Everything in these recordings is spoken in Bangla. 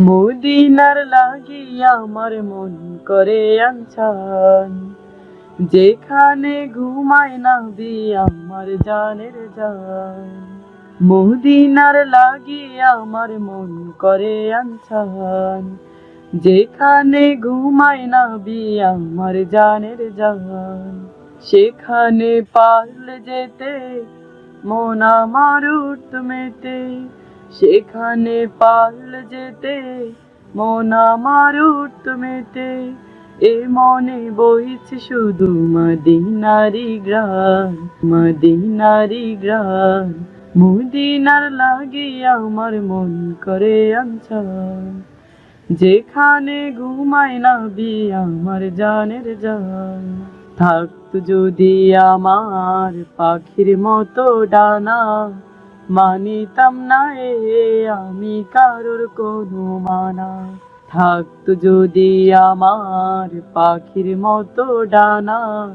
মদিনার লাগিয়া আমার মন করে আনছান। যেখানে ঘুমায় না বি আমার জানের জান। মদিনার লাগিয়া আমার মন করে আনছান। যেখানে ঘুমায় না বি আমার জানের জান। সেখানে পারলে যেতে, মন আমার মেতে। সেখানে পারল যেতে, মন আমার মেতে। এ মনে বইছে শুধু মদিনারি গ্রাম মদিনারি গ্রাম। মদিনার লাগিয়া আমার মন করে আনছান যেখানে ঘুমাই না বি আমার জানের জান। থাকতো যদি আমার পাখির মতো ডানা মানিতাম না এ, আমি কারোর কোনো মানা। থাকতো যদি আমার পাখির মতো ডানা।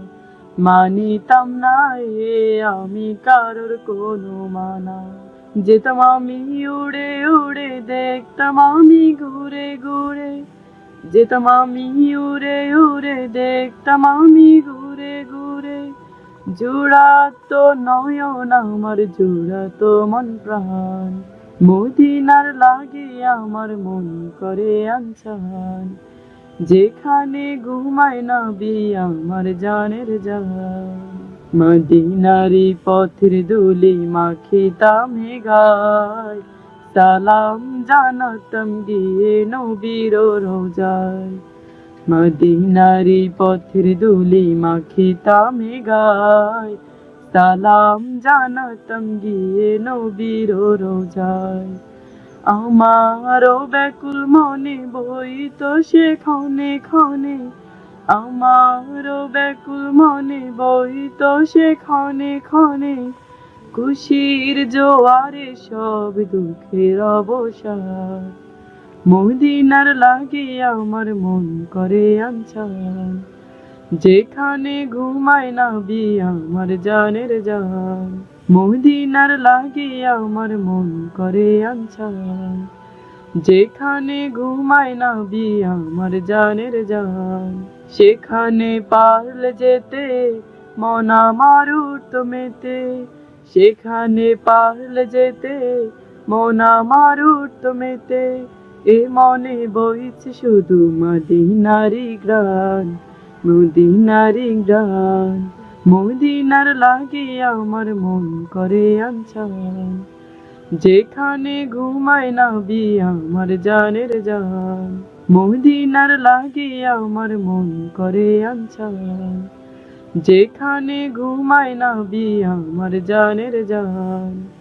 মানিতাম না এ, আমি কারোর কোনো মানা। যেতাম আমি উড়ে উড়ে, দেখতাম আমি ঘুরে ঘুরে। যেতাম আমি উড়ে উড়ে, দেখতাম আমি ঘুরে ঘুরে। জোড়াতো নয়ন আমার জোড়াতো মন প্রাণ। মদিনার লাগে আমার মন করে আনছান যেখানে ঘুমায় না বি আমার জানের জান। মদিনারি পথের দুলি মাখিতাম হে গায়। সালাম জানাতাম গিয়ে নবীর রোজায়। মদিনারি পথের দুলি মাখিতাম হে গায়। সালাম জানাতাম গিয়ে নবীর রোজায়। আমারও ব্যাকুল মনে বই তো সে ক্ষণে ক্ষণে। আমারও ব্যাকুল মনে বই তো সে ক্ষণে ক্ষণে। খুশির জোয়ারে সব দুঃখের অবসাদ। মদিনার লাগে আমার মন করে আনছান যেখানে ঘুমায় না বি আমার জানের জান। মদিনার লাগে আমার মন করে আনছান যেখানে ঘুমায় না বি আমার জানের জান। সেখানে পারলে যেতে, মন আমার মেতে। সেখানে পারলে যেতে, মন আমার মেতে। এ মনে বইছে শুধু মদিনারি গ্রান মদিনারি গ্রান মদিনার লাগে আমার মন করে আনছান। যেখানে ঘুমায় না বি আমার জানের জান, মদিনার লাগে আমার মন করে আনছান। যেখানে ঘুমায় না বি আমার জানের জান